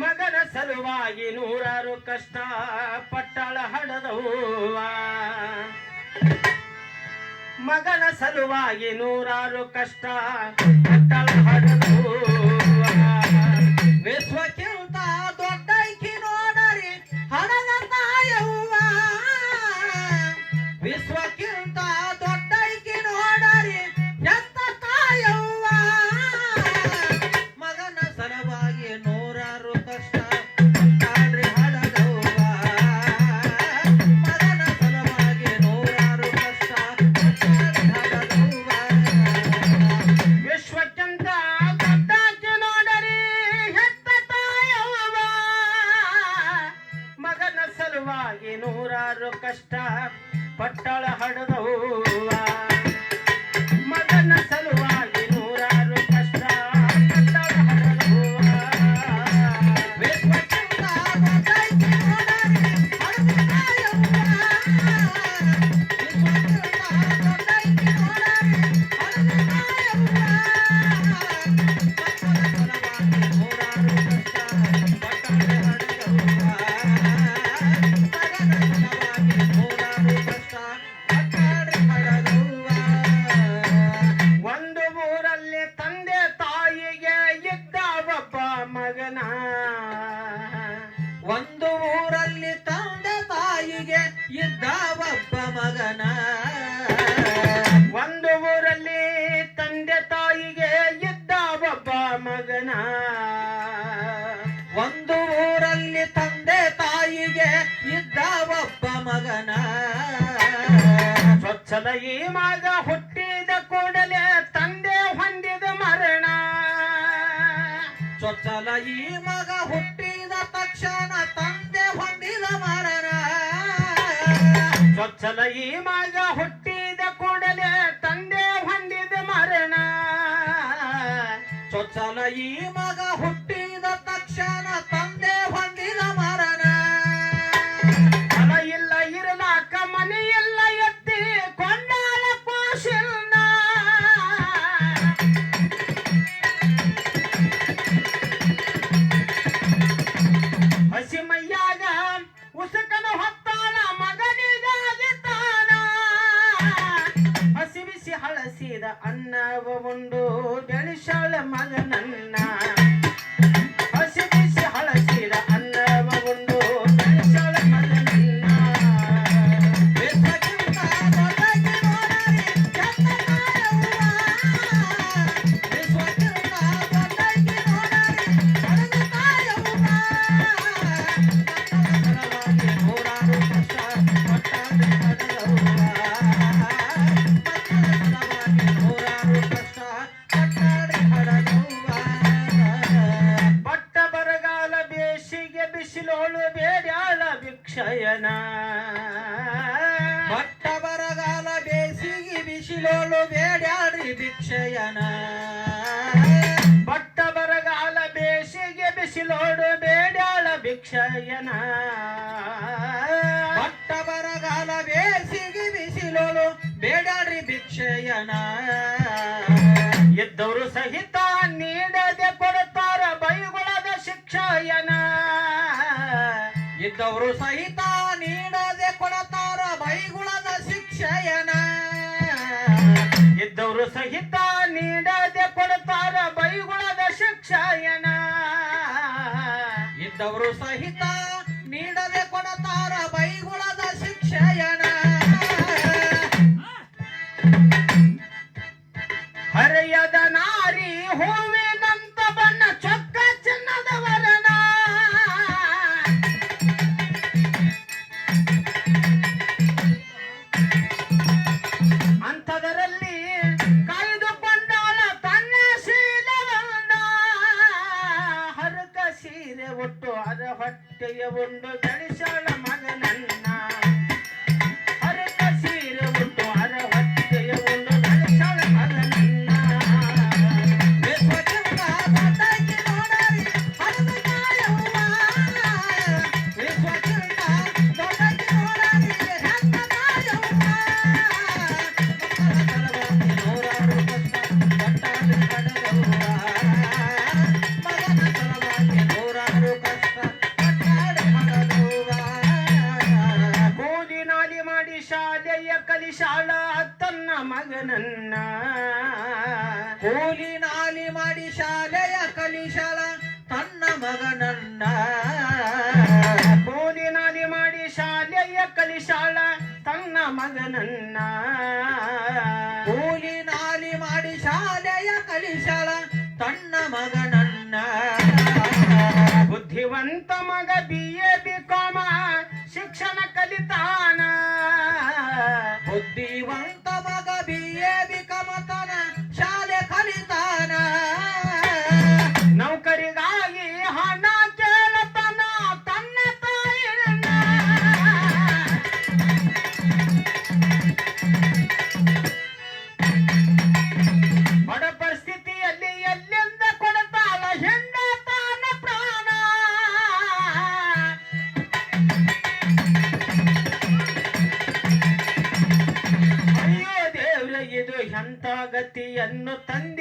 ಮಗನ ಸಲುವಾಗಿ ನೂರಾರು ಕಷ್ಟ ಪಟ್ಟಳ ಹಡದವ್ವ ಮಗನ ಸಲುವಾಗಿ ನೂರಾರು ಕಷ್ಟ ಪಟ್ಟಳ ಹಡದವ್ವ ನೂರಾರು ಕಷ್ಟ ನೂರಾರು ಕಷ್ಟ ಪಟ್ಟಳ ಹಡದವ್ವ ತಾಯಿಗೆ ಇದ್ದ ಒಬ್ಬ ಮಗನ. ಸ್ವಚ್ಛದ ಈ ಮಗ ಹುಟ್ಟಿದ ಕೂಡಲೇ ತಂದೆ ಹೊಂದಿದ ಮರಣ. ಸ್ವಚ್ಛಲ ಈ ಮಗ ಹುಟ್ಟಿದ ತಕ್ಷಣ ತಂದೆ ಹೊಂದಿದ ಮರಣ. ಸ್ವಚ್ಛದ ಈ ಮಗ ಹುಟ್ಟಿದ ಕೂಡಲೇ ತಂದೆ ಹೊಂದಿದ ಮರಣ. ಚೊಚ್ಚಲ ಈ ಮಗ ಹುಟ್ಟಿದ ತಕ್ಷಣ ತಂದೆ ಹೊಂದಿದ ಭಿಕ್ಷಯನ ಬಟ್ಟ ಬರಗಾಲ ಬೇಸಿಗೆ ಬಿಸಿಲೋಡು ಬೇಡಾಳ ಭಿಕ್ಷಯನ. ಬಟ್ಟ ಬರಗಾಲ ಬೇಸಿಗೆ ಬಿಸಿಲೋಡು ಬೇಡಾಳ್ರಿ ಭಿಕ್ಷಯನ. ಇದ್ದವರು ಸಹಿತ ನೀಡದೆ ಕೊಡುತ್ತಾರ ಬೈಗುಳದ ಶಿಕ್ಷಯನ. ಇದ್ದವರು ಸಹಿತ ನೀಡದೆ ಕೊಡತಾರ ಬೈಗುಳದ ಶಿಕ್ಷಯನ. ಇದ್ದವರು ಸಹಿತ ನೀಡದೆ ಕೊಡ್ತಾರ ಬೈಗುಳದ ಶಿಕ್ಷಯನ. ಇದ್ದವರು ಸಹಿತ ನೀಡದೆ ಕೊಡತಾರ ಬೈಗುಳದ ಶಿಕ್ಷಯನ ஒன்று கரிசால மகன் ಕಲಿಶಾಳ ತನ್ನ ಮಗನನ್ನ. ಕೂಲಿ ನಾಲಿ ಮಾಡಿ ಶಾಲೆಯ ಕಲಿಶಾಳ ತನ್ನ ಮಗನನ್ನ. ಕೂಲಿ ನಾಲಿ ಮಾಡಿ ಶಾಲೆಯ ಕಲಿಶಾಳ ತನ್ನ ಮಗನನ್ನ. ಕೂಲಿ ನಾಲಿ ಮಾಡಿ ಶಾಲೆಯ ಕಲಿಶಾಳ ತನ್ನ ಮಗನನ್ನ. ಬುದ್ಧಿವಂತ ಮಗ ಬಿ ಎ ಬಿ ಸಂಗತಿಯನ್ನು ತಂದ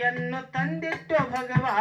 ಗತಿಯನ್ನು ತಂದಿತ್ತು ಭಗವಾನ್.